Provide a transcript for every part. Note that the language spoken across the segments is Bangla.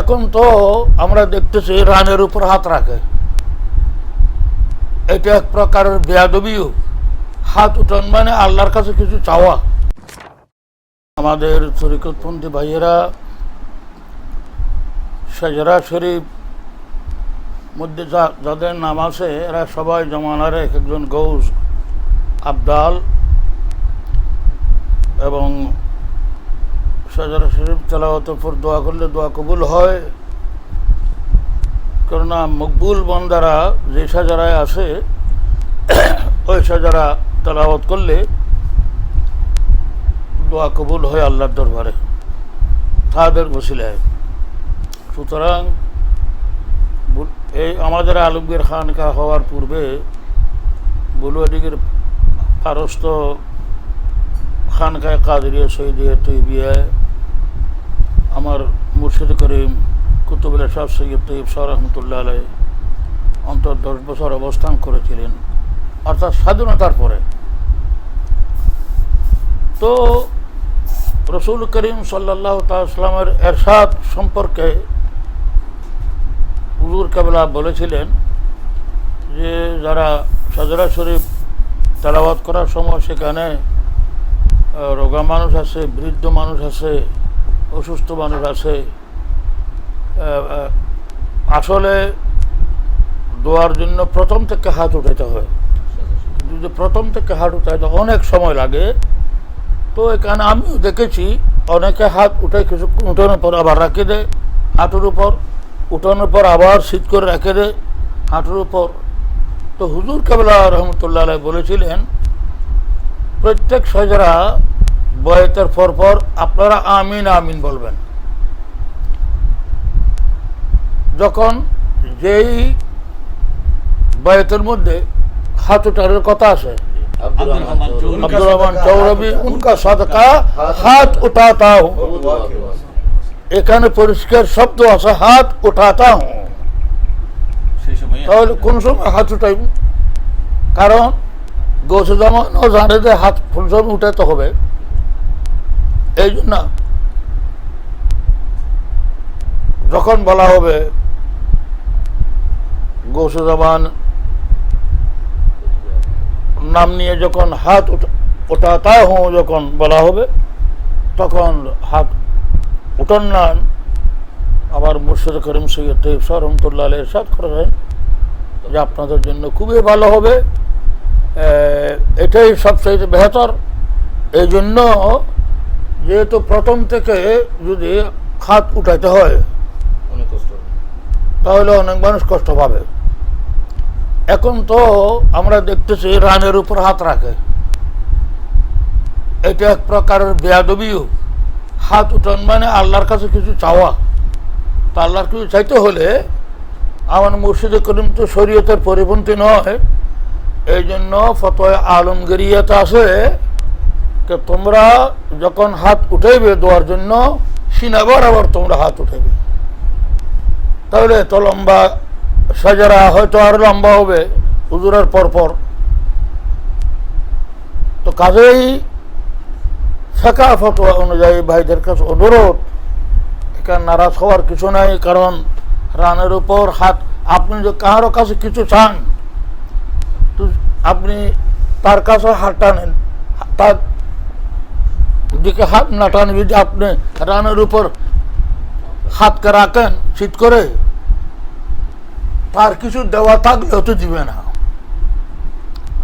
এখন তো আমরা দেখতেছি রানের উপর হাত রাখে। এটা এক প্রকারের বেয়াদবিও। হাত উঠান মানে আল্লাহর কাছে কিছু চাওয়া। আমাদের তরিকতপন্থী ভাইয়েরা সেজরা শরীফ মধ্যে যাদের নাম আছে, এরা সবাই জমানার এক একজন গৌস আবদাল এবং সাজারা শরীফ তেলাওয়াতের উপর দোয়া করলে দোয়া কবুল হয়। কেননা মকবুল বন্দারা যে সাজারায় আছে ওই সাজারা তেলাওয়াত করলে দোয়া কবুল হয় আল্লাহর দরবারে, তাদের বসিলায় সুতরাং এই আমাদের আলমগীর খানকা হওয়ার পূর্বে বুলুয়াডিগের ফারস্ত খানকায় কাদরিয়া, সৈদিয়া তৈবিয়ায় আমার মুর্শিদ করিম কুতুবুল্লাহ শাহ সৈয়দ তৈব শাহ রহমতুল্লাহ আলাই অন্তর দশ বছর অবস্থান করেছিলেন, অর্থাৎ স্বাধীনতার পরে। তো রসুল করিম সাল্লাহ তালামের এরশাদ সম্পর্কে হুজুর কাবলা বলেছিলেন যে, যারা সাজরা শরীফ তেলাওয়াত করার সময় সেখানে রোগা মানুষ আছে, বৃদ্ধ মানুষ আছে অসুস্থ মানুষ আছে। আসলে দোয়ার জন্য প্রথম থেকে হাত উঠাইতে হয়। যদি প্রথম থেকে হাত উঠাইতে অনেক সময় লাগে, তো এখানে আমিও দেখেছি, অনেকে হাত উঠে কিছু উঠানোর পর আবার রাখে দেয় হাঁটুর উপর উঠানোর পর আবার শীত করে রেখে দেয় হাঁটুর উপর। তো হুজুর কেবলা রহমতুল্লাহ বলেছিলেন, প্রত্যেক সজরা বয়তের পরপর আপনারা আমিন আমিন বলবেন। যখন যেই বয়তের মধ্যে হাতুটারের কথা আছে আব্দুর রহমান চৌরবি উনকা সাদকা হাত উঠাতা এখানে পরিষ্কার শব্দ আছে হাত উঠাতা হু তাহলে কোন সময় হাত উঠাইব? কারণ গোসে জামানো জানে যে হাত ফুল সময় উঠাইতে হবে। এই জন্য যখন বলা হবে গোসে জামান নাম নিয়ে যখন হাত উঠাতা হো যখন বলা হবে, তখন হাত উঠান না। আবার মুর্শিদ করিম সৈয়দ তৈব শাহ রহমতুল্লাহ আলহ এরশাদ করেছেন যে আপনাদের জন্য খুবই ভালো হবে। এটাই সবচেয়ে বেহতর। এই জন্য যেহেতু প্রথম থেকে যদি হাত উঠাইতে হয় অনেক কষ্ট তাহলে অনেক মানুষ কষ্ট পাবে। এখন তো আমরা দেখতেছি রানের উপর হাত রাখে। এটা এক প্রকারের বেয়াদবিও। হাত উঠান মানে আল্লাহর কাছে কিছু চাওয়া। তা আল্লাহর কিছু চাইতে হলে আমার মুর্শিদে করিম তো শরীয়তের পরিপন্থী নয়। এই জন্য ফতোয় আলমগিরিয়াতে আছে তোমরা যখন হাত উঠাইবে দেওয়ার জন্য সিনাবার আবার তোমরা হাত উঠাইবে। তাহলে এত লম্বা সাজারা হয়তো আর লম্বা হবে হুজুরের পর পর তো কাজেই ফেকা ফটোয়া অনুযায়ী ভাইদের কাছে অনুরোধ, এখানে নারাজ হওয়ার কিছু নাই, কারণ রানের উপর হাত, আপনি যে কাহারও কাছে কিছু চান, তো আপনি তার কাছে হাত টানেন তার দিকে হাত না যদি আপনি রানের উপর হাতকে রাখেন শীত করে। তার কিছু দেওয়া থাকলেও তো দিবে না।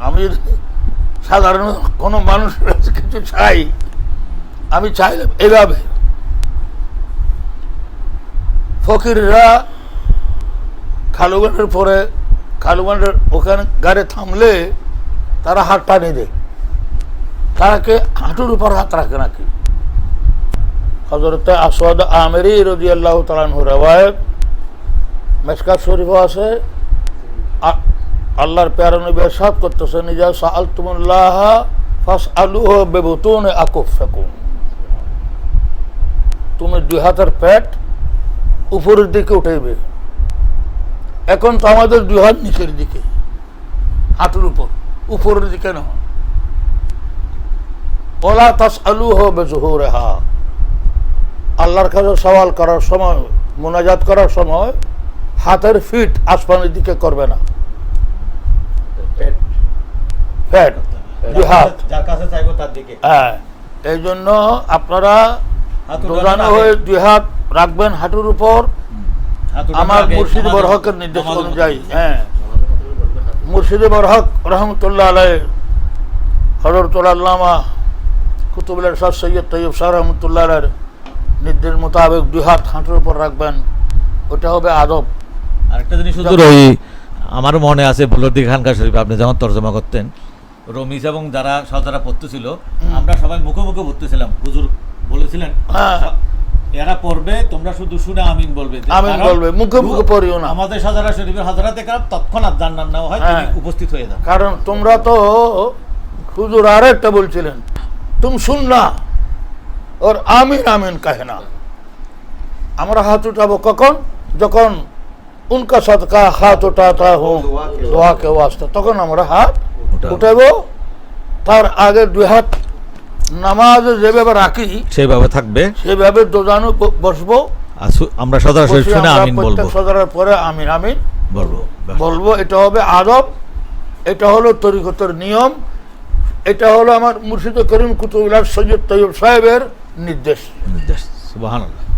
আমি সাধারণ কোনো মানুষের কিছু চাই, আমি চাইলাম এভাবে। ফকিররা খালুগানের পরে খালুগানের ওখানে গাড়ি থামলে তারা হাত টানিয়ে দেয়। তারাকে হাঁটুর উপর হাত রাখে নাকি? হজরত আসওয়াদ আমেরি রদি আল্লাহ তালানহু রেওয়ায়ত মেসকাত শরীফ আছে। আল্লাহর প্যারা নবী করতেছে, নিজা সাল তুমুল্লাহ ফাস আলু বেবুতুন আকুফ ফেকুন তুমি দুই হাতের পেট উপরের দিকে উঠাইবে। এখন তো আমাদের দুই হাত নিচের দিকে, হাঁটুর উপর। উপরের দিকে নয় ওলা তাস আলু হা আল্লাহর কাছে সওয়াল করার সময় মোনাজাত করার সময় হাতের ফিট আসমানের দিকে করবে না। ফ্যাট। দুই হাত হ্যাঁ এই জন্য আপনারা দোজানো হয়ে দুই হাত রাখবেন হাঁটুর উপর। আমার মুর্শিদ বরহকের নির্দেশ অনুযায়ী হ্যাঁ। মুর্শিদ বরহক রহমতুল্লাহ আলাই হজরতুল আল্লামা কুতুবুল শাহ সৈয়দ তৈয়ব শাহ রহমতুল্লাহ আলের নির্দেশ মোতাবেক দুই হাত হাঁটুর উপর রাখবেন। ওটা হবে আদব। আরেকটা জিনিস শুধু ওই আমার মনে আছে বুলর্দি খানকা শরীফ আপনি যখন তর্জমা করতেন। রমিজ এবং যারা সাজারা পড়তেছিল আমরা সবাই মুখে মুখে পড়তেছিলাম। হুজুর বলেছিলেন হ্যাঁ। এরা পড়বে তোমরা শুধু শুনে আমিন বলবে। আমিন বলবে, মুখে মুখে পড়িও না। আমাদের সাজারা শরীফের হাজারাতে কার তৎক্ষণাৎ জান্নাত নেওয়া হয় তিনি হ্যাঁ। উপস্থিত হয়ে যান। কারণ তোমরা তো হুজুর আর একটা বলছিলেন। তুম শুননা ওর আমিন আমিন কাহে না আমরা হাত উঠাবো কখন যখন উনকা সদকা হাত উঠাতা হোক দোয়াকে ওয়াস্তা তখন আমরা হাত উঠাবো। তার আগে দুই হাত নামাজে যেভাবে রাখি সেভাবে থাকবে সেভাবে দোজানো বসবো আমরা সাজারা শুনে আমিন বলব। সদরের পরে আমিন আমিন। বলব বলব এটা হবে আদব এটা হলো তরিকতের নিয়ম। এটা হলো আমার মুর্শিদ করিম কুতুবুল্লাহ সৈয়দ তৈয়ব সাহেবের নির্দেশ। নির্দেশ সুবহানাল্লাহ।